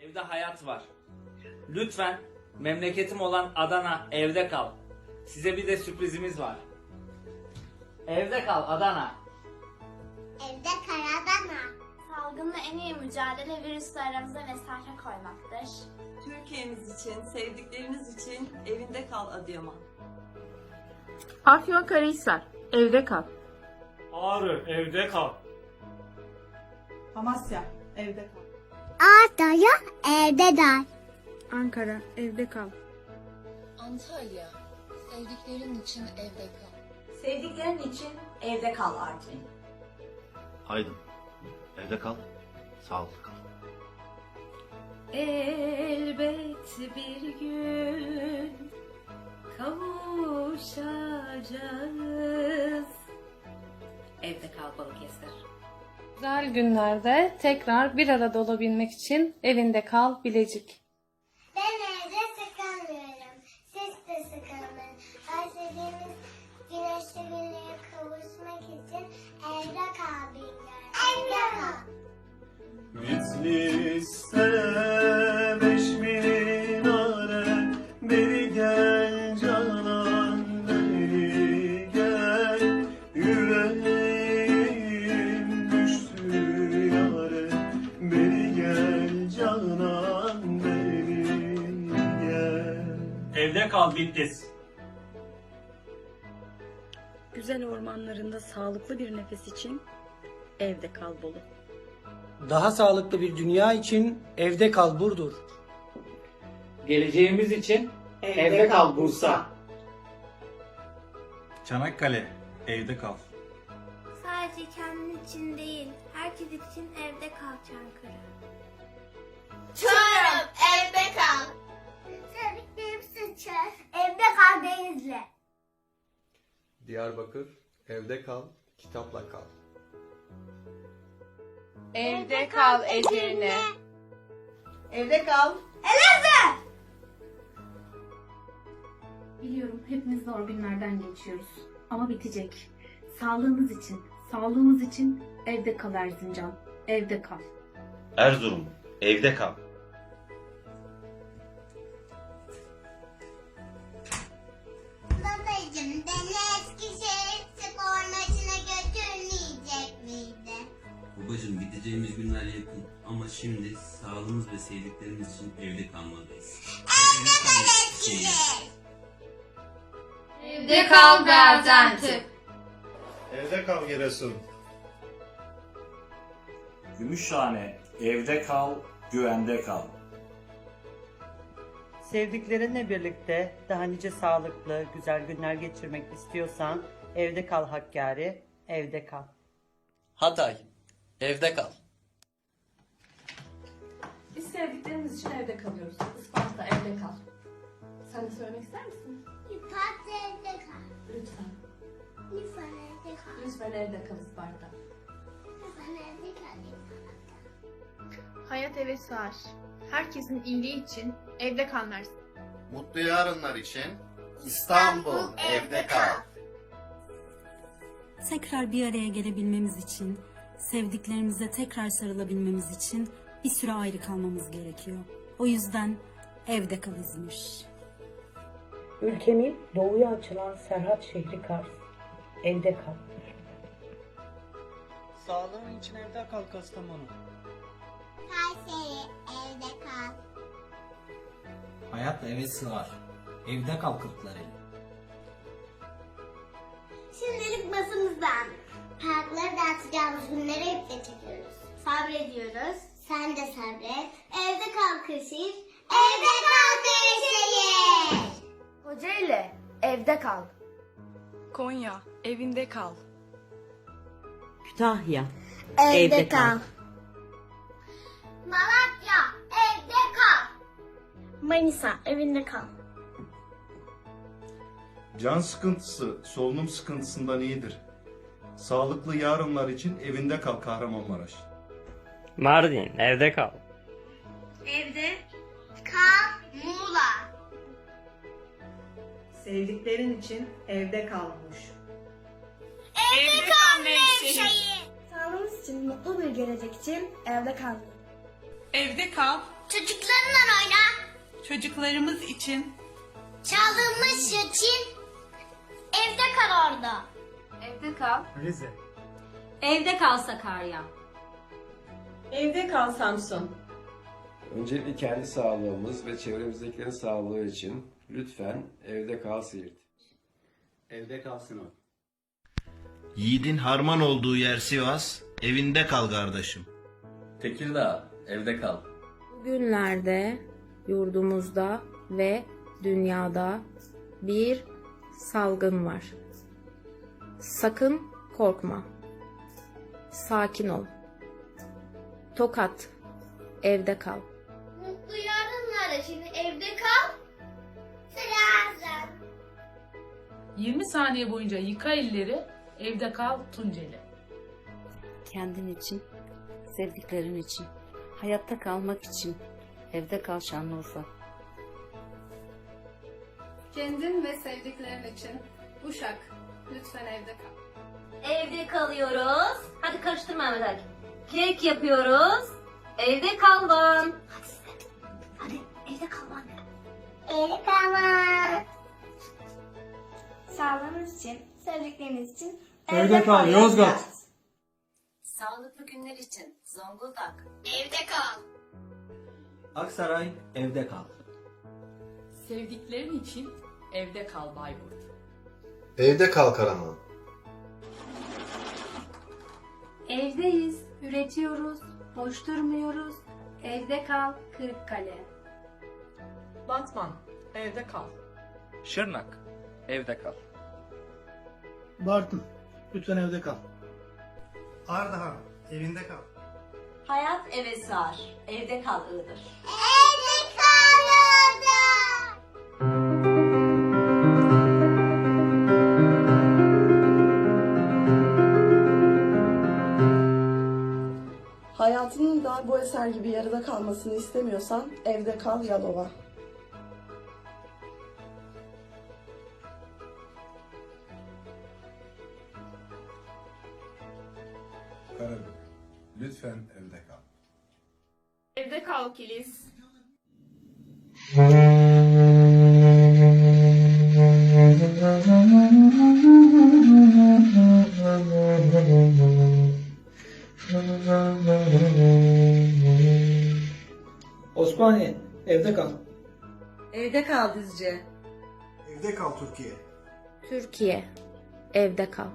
Evde hayat var. Lütfen memleketim olan Adana evde kal. Size bir de sürprizimiz var. Evde kal Adana. Evde karadana. Salgınla en iyi mücadele virüsle aramıza mesafe koymaktır. Türkiye'miz için, sevdikleriniz için evinde kal Adıyaman. Afyonkarahisar, evde kal. Ağrı evde kal. Amasya, evde kal. Adaya evde dar. Ankara, evde kal. Antalya, sevdiklerin için evde kal. Sevdiklerin için evde kal Artvin. Aydın. Evde kal. Sağlıklı kal. Elbet bir gün kavuşacağız. Evde kal Balıkesir. Güzel günlerde tekrar bir arada olabilmek için evinde kal Bilecik. Ben evde sıkılmıyorum. Siz de sıkılmayın. Özlediğimiz güneşli günlere kavuşmak için evde kal bilgiler. Evde kal. Bitlis'te Evde kal Bitlis. Güzel ormanlarında sağlıklı bir nefes için evde kal Bolu. Daha sağlıklı bir dünya için evde kal Burdur. Geleceğimiz için evde, kal Bursa. Çanakkale evde kal Sadece kendin için değil, herkes için evde kal Çankırı. Çorum Evde kal Denizli. Diyarbakır evde kal kitapla kal Evde kal Edirne. Evde kal. Biliyorum hepimiz zor günlerden geçiyoruz. Ama bitecek. Sağlığımız için, sağlığımız için evde kal Erzincan. Evde kal. Erzurum. Evde kal. Babacım gideceğimiz günler yakın ama şimdi sağlığımız ve sevdiklerimiz için evde kalmalıyız. Evde kal Eskişehir. Evde kal Gaziantep. Evde kal Giresun Gümüşhane evde kal, güvende kal. Sevdiklerinle birlikte daha nice sağlıklı, güzel günler geçirmek istiyorsan evde kal Hakkari, evde kal. Hatay, evde kal. Biz sevdiklerimiz için evde kalıyoruz. Isparta evde kal. Sen de söylemek ister misin? Parkta evde kal. Lütfen. Lütfen evde kal. Lütfen evde kal Isparta. Lütfen evde kal. Hayat eve sığar. Herkesin iyiliği için evde kal Mersin. Mutlu yarınlar için İstanbul evde kal Tekrar bir araya gelebilmemiz için, sevdiklerimize tekrar sarılabilmemiz için bir süre ayrı kalmamız gerekiyor. O yüzden evde kal İzmir. Ülkemin doğuya açılan Serhat şehri Kars, evde kal. Sağlığın için evde kal Kastamonu. Kayseri evde kal. Hayat eve sığar. Evde kal Kırklareli. Şimdilik masamızdan. Parkları dağıtacağımız günleri iple çekiyoruz. Sabrediyoruz. Sen de sabret. Evde kal Kırşehir. Evde kal Kırşehir. Kocaeli evde kal. Konya, evinde kal. Kütahya, Evde kal. Malatya evde kal. Manisa evinde kal. Can sıkıntısı solunum sıkıntısından iyidir. Sağlıklı yarınlar için evinde kal Kahramanmaraş. Mardin evde kal. Evde kal Muğla. Sevdiklerin için evde kalmış. Evde kal Nevşehir. Sağlığımız için, mutlu bir gelecek için evde kal. Evde kal Çocuklarınla oyna. Çocuklarımız için Çaldığımız için evde kal orada. Evde kal. Rize. Evde kal Sakarya. evde kal Samsun. Öncelikle kendi sağlığımız ve çevremizdekilerin sağlığı için lütfen evde kal Siirt. Evde kalsın o. Yiğidin harman olduğu yer Sivas, evinde kal kardeşim. Tekirdağ, evde kal. Bugünlerde yurdumuzda ve dünyada bir salgın var. Sakın korkma. Sakin ol. Tokat, evde kal. Mutlu yarınlar için evde kal. Selam. 20 saniye boyunca yıka elleri, evde kal Tunceli. Kendin için, sevdiklerin için, hayatta kalmak için evde kal Şanlıurfa. Kendin ve sevdiklerin için Uşak, lütfen evde kal. Evde kalıyoruz. Hadi karıştırma Mehmet Ali. Kek yapıyoruz. Evde kal lan. Hadi. Hadi evde kal lan. Evde kalma. Sağlığınız için, sevdikleriniz için Evde kal Yozgat. Sağlıklı günler için Zonguldak. Evde kal. Aksaray evde kal. Sevdiklerin için evde kal Bayburt. Evde kal Karaman. Evdeyiz, üretiyoruz, boş durmuyoruz. Evde kal Kırıkkale. Batman, evde kal. Şırnak, evde kal. Bartın lütfen evde kal. Ardahan, evinde kal. Hayat eve sığar. Evde kal Iğdır. Kalmasını istemiyorsan evde kal Yalova. Karabük, lütfen evde kal. Evde kal Kilis. Osmaniye evde kal. Evde kal Düzce. Evde kal Türkiye. Türkiye, evde kal.